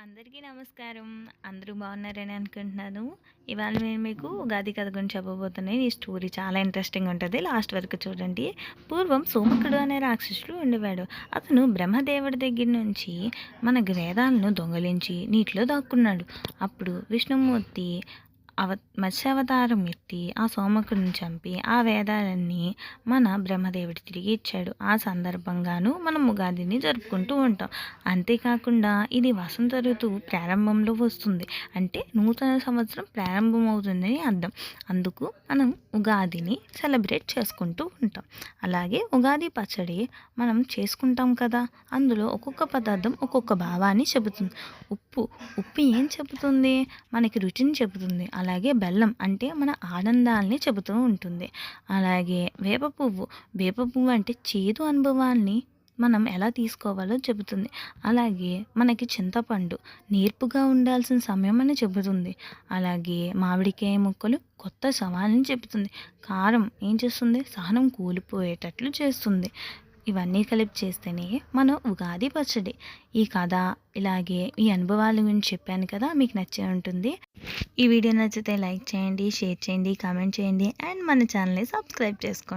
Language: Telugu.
అందరికీ నమస్కారం. అందరూ బాగున్నారని అనుకుంటున్నాను. ఇవాళ నేను మీకు ఉగాది కథ గురించి చెప్పబోతున్నాను. ఈ స్టోరీ చాలా ఇంట్రెస్టింగ్ ఉంటుంది. లాస్ట్ వరకు చూడండి. పూర్వం సోమకుడు అనే రాక్షసుడు ఉండేవాడు. అతను బ్రహ్మదేవుడి దగ్గర నుంచి మన వేదాలను దొంగలించి నీటిలో దాక్కున్నాడు. అప్పుడు విష్ణుమూర్తి అవ మత్స్యావతారం ఎత్తి ఆ సోమకుడిని చంపి ఆ వేదాలన్నీ మన బ్రహ్మదేవుడి తిరిగి ఇచ్చాడు. ఆ సందర్భంగాను మనం ఉగాదిని జరుపుకుంటూ ఉంటాం. అంతేకాకుండా ఇది వసంత ఋతువు ప్రారంభంలో వస్తుంది. అంటే నూతన సంవత్సరం ప్రారంభం అవుతుందని అర్థం. అందుకు మనం ఉగాదిని సెలబ్రేట్ చేసుకుంటూ ఉంటాం. అలాగే ఉగాది పచ్చడి మనం చేసుకుంటాం కదా? అందులో ఒక్కొక్క పదార్థం ఒక్కొక్క భావాన్ని చెబుతుంది. ఉప్పు ఉప్పు ఏం చెబుతుంది? మనకి రుచిని చెబుతుంది. అలా అలాగే బెల్లం అంటే మన ఆనందాల్ని చెబుతూ ఉంటుంది. అలాగే వేప పువ్వు వేప పువ్వు అంటే చేదు అనుభవాల్ని మనం ఎలా తీసుకోవాలో చెబుతుంది. అలాగే మనకి చింతపండు నేర్పుగా ఉండాల్సిన సమయం అని చెబుతుంది. అలాగే మామిడికాయ ముక్కలు కొత్త సవాల్ని చెబుతుంది. కారం ఏం చేస్తుంది? సహనం కూలిపోయేటట్లు చేస్తుంది. ఇవన్నీ కలిపి చేస్తేనే మనం ఉగాది పచ్చడి. ఈ కథ ఇలాగే ఈ అనుభవాల గురించి చెప్పాను కదా మీకు నచ్చే ఉంటుంది. ఈ వీడియో నచ్చితే లైక్ చేయండి షేర్ చేయండి కామెంట్ చేయండి అండ్ మన ఛానల్ని సబ్స్క్రైబ్ చేసుకోండి.